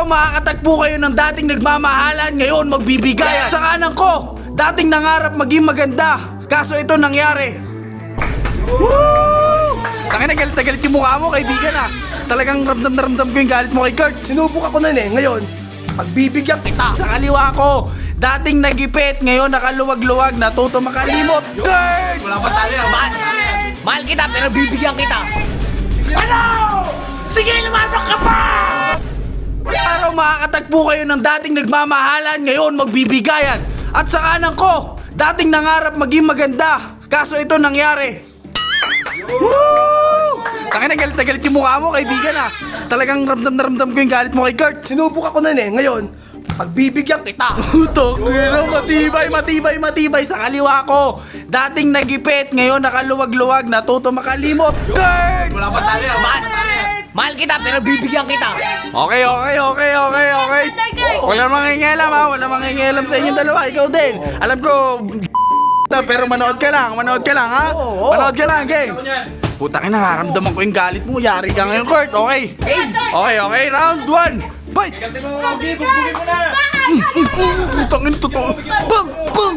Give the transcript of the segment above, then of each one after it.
Araw makakatagpo kayo ng dating nagmamahalan, ngayon magbibigayan. Sa kanan ko, dating nangarap maging maganda. Kaso ito nangyari. Woo! Tangin na galit na galit yung mukha mo, kaibigan ah. Talagang ramdam na ramdam ko yung galit mo kay Kurt. Sinubok ako nun eh. Ngayon, pagbibigyan kita. Sa kaliwa ko, dating nagipit, ngayon nakaluwag-luwag, natuto makalimot. Kurt! Wala pa tayo yan. Mahal. Mahal kita pero bibigyan kita. Ano? Sige, lumabak ka pa! Araw makakatagpo kayo ng dating nagmamahalan, ngayon magbibigayan. At sa kanan ko, dating nangarap maging maganda. Kaso ito nangyari. Woo! Tangin na galit na galit yung mukha mo, kaibigan ah. Talagang ramdam na ramdam ko yung galit mo kay Kurt. Sinubok ako nun eh. Ngayon, pagbibigyan kita. Putok, ngayon matibay, matibay, matibay sa kaliwa ko. Dating nagipit, ngayon nakaluwag-luwag, natuto makalimot. Kurt! Wala pa tayo yan. Mahal. Mahal kita pero bibigyan kita. Okay, okay, okay, okay, okay. Wala mangingialam ha, wala mangingialam sa inyong dalawa, ikaw din. Alam ko, pero manood ka lang, manood ka lang ha. Manood ka lang, game. Putang ina, nararamdaman ko yung galit mo. Yari ka ngayon, Kurt. Okay. Okay, okay. Round one. Fight! Putang ina, totoo. Bang! Bang!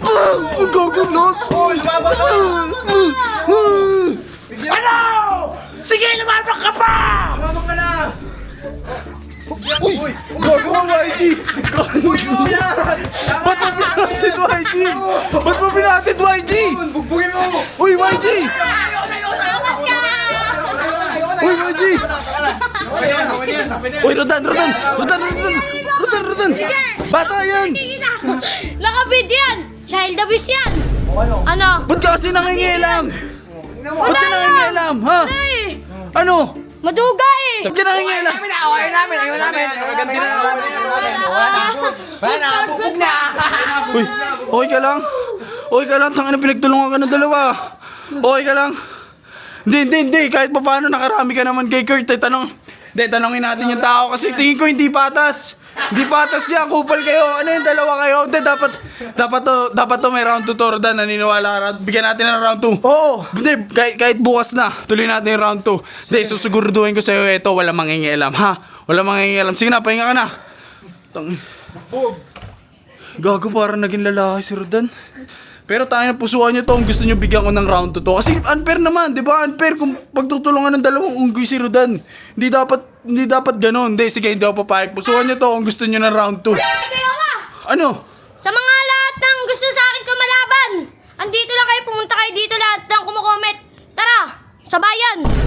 Bang! Ang gagunot! Ano? Ka! Ba't mo pinatid, YG? Ba't mo pinatid, YG? Bugbugin mo. Uy, YG! Uy, YG! Uy, Rodan, Rodan! Rodan, Rodan! Rodan, Rodan! Bata yan! Nakabid yan! Child abuse yan! Ano? Ba't ka kasi nangingialam? Ba't ka nangingialam, ha? Ano? Maduga eh! Ba't ka nangingialam? Ayaw namin, ayaw namin. Nakaganti na namin. Wala na. Wala na, bubog na. Uy, okay ka lang? Okay ka lang? Tangina pinagtulungan ka ng dalawa. Okay ka lang? Hindi, hindi, hindi. Kahit pa paano nakarami ka naman kay Kurt. Eh, tanong, hindi, tanongin natin yung tao kasi tingin ko hindi patas. Hindi patas yan, kupal kayo. Ano yung dalawa kayo? Hindi, dapat, dapat to, dapat to may round 2 to, Rodan. Naniniwala ka. Round- Bigyan natin ng round 2. Oo. Hindi, kahit, kahit bukas na, tuloy natin yung round 2. Hindi, susiguraduhin ko sa'yo ito, wala mangingialam, ha? Wala mangingialam. Sige na, pahinga ka na. Tangin. Gago parang naging lalaki si Rodan. Pero tayo na pusuan nyo to kung gusto nyo bigyan ko ng round to to. Kasi unfair naman, di ba? Unfair kung pagtutulungan ng dalawang unggoy si Rodan. Hindi dapat, hindi dapat ganun. Hindi, sige, hindi ako papayag. Pusuan nyo to kung gusto nyo ng round 2. Kayo nga! Ano? Sa mga lahat ng gusto sa akin kumalaban! Andito lang kayo, pumunta kayo dito lahat ng kumukomment. Tara! Sa bayan!